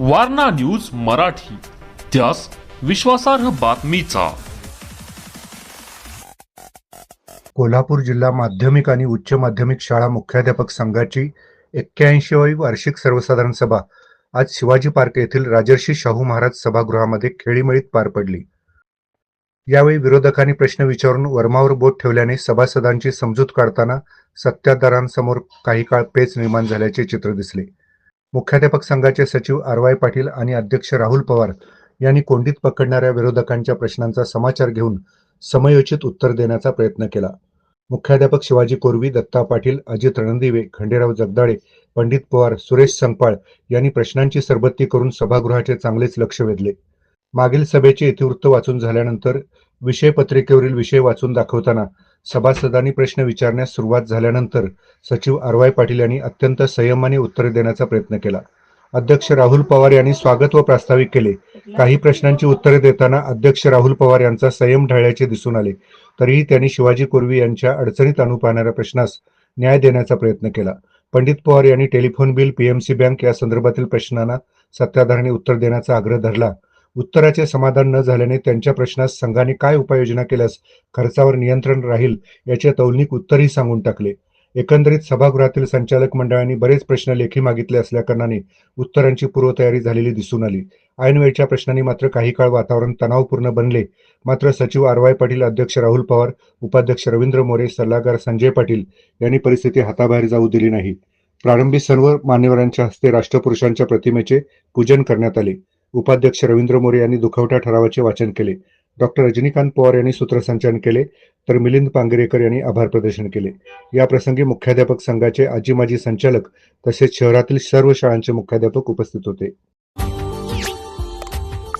Warna news Marathi त्यास विश्वासार्ह बातमीचा. कोल्हापूर जिल्हा माध्यमिक आणि उच्च माध्यमिक शाळा मुख्याध्यापक संघाची एक्क्याऐंशीवी वार्षिक सर्वसाधारण सभा आज शिवाजी पार्क येथील राजर्षी शाहू महाराज सभागृहामध्ये खेळीमेळीत पार पडली. यावेळी विरोधकांनी प्रश्न विचारून वर्मावर बोट ठेवल्याने सभासदांची समजूत काढताना सत्ताधारांसमोर काही काळ पेच निर्माण झाल्याचे चित्र दिसले. मुख्याध्यापक संघाचे सचिव आरवाय पाटील आणि अध्यक्ष राहुल पवार यांनी कोंडीत पकडणाऱ्या विरोधकांच्या प्रश्नांचा समाचार घेऊन समयोचित उत्तर देण्याचा प्रयत्न केला. मुख्याध्यापक शिवाजी कोरवी दत्ता पाटील अजित रणदिवे खंडेराव जगदाळे पंडित पवार सुरेश संगपाळ यांनी प्रश्नांची सरबत्ती करून सभागृहाचे चांगलेच लक्ष वेधले. मागील सभेचे इतिवृत्त वाचून झाल्यानंतर विषय पत्रिकेवरील विषय वाचून दाखवताना सभासदांनी प्रश्न विचारण्यास सुरुवात झाल्यानंतर सचिव आरवाय पाटील यांनी अत्यंत संयमाने उत्तरे देण्याचा प्रयत्न केला. अध्यक्ष राहुल पवार यांनी स्वागत व प्रास्ताविक केले. काही प्रश्नांची उत्तरे देताना अध्यक्ष राहुल पवार यांचा संयम ढळल्याचे दिसून आले. तरीही त्यांनी शिवाजी कोरवी यांच्या अडचणीत आणू पाहणाऱ्या प्रश्नास न्याय देण्याचा प्रयत्न केला. पंडित पवार यांनी टेलिफोन बिल पीएमसी बँक या संदर्भातील प्रश्नांना सत्ताधारांनी उत्तर देण्याचा आग्रह धरला. उत्तराचे समाधान न झाल्याने त्यांच्या प्रश्नास संघाने काय उपाययोजना केल्यास खर्चावर नियंत्रण राहील याचे तौलनिक उत्तरही सांगून टाकले. एकंदरीत सभागृहातील संचालक मंडळांनी बरेच प्रश्न लेखी मागितले असल्याकारणाने उत्तरांची पूर्वतयारी झालेली दिसून आली. ऐनवेळच्या प्रश्नांनी मात्र काही काळ वातावरण तणावपूर्ण बनले. मात्र सचिव आर वाय पाटील अध्यक्ष राहुल पवार उपाध्यक्ष रवींद्र मोरे सल्लागार संजय पाटील यांनी परिस्थिती हाताबाहेर जाऊ दिली नाही. प्रारंभी सर्व मान्यवरांच्या हस्ते राष्ट्रपुरुषांच्या प्रतिमेचे पूजन करण्यात आले. उपाध्यक्ष रवींद्र मोरे यांनी दुखवटा ठरावाचे वाचन केले. डॉक्टर रजनीकांत पवार यांनी सूत्रसंचालन केले तर मिलिंद पांगरेकर यांनी आभार प्रदर्शन केले. या प्रसंगी मुख्याध्यापक संघाचे आजी माजी संचालक तसेच शहरातील सर्व शाळांचे मुख्याध्यापक उपस्थित होते.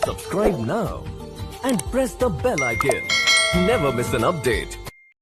Subscribe now and press the bell icon never miss an update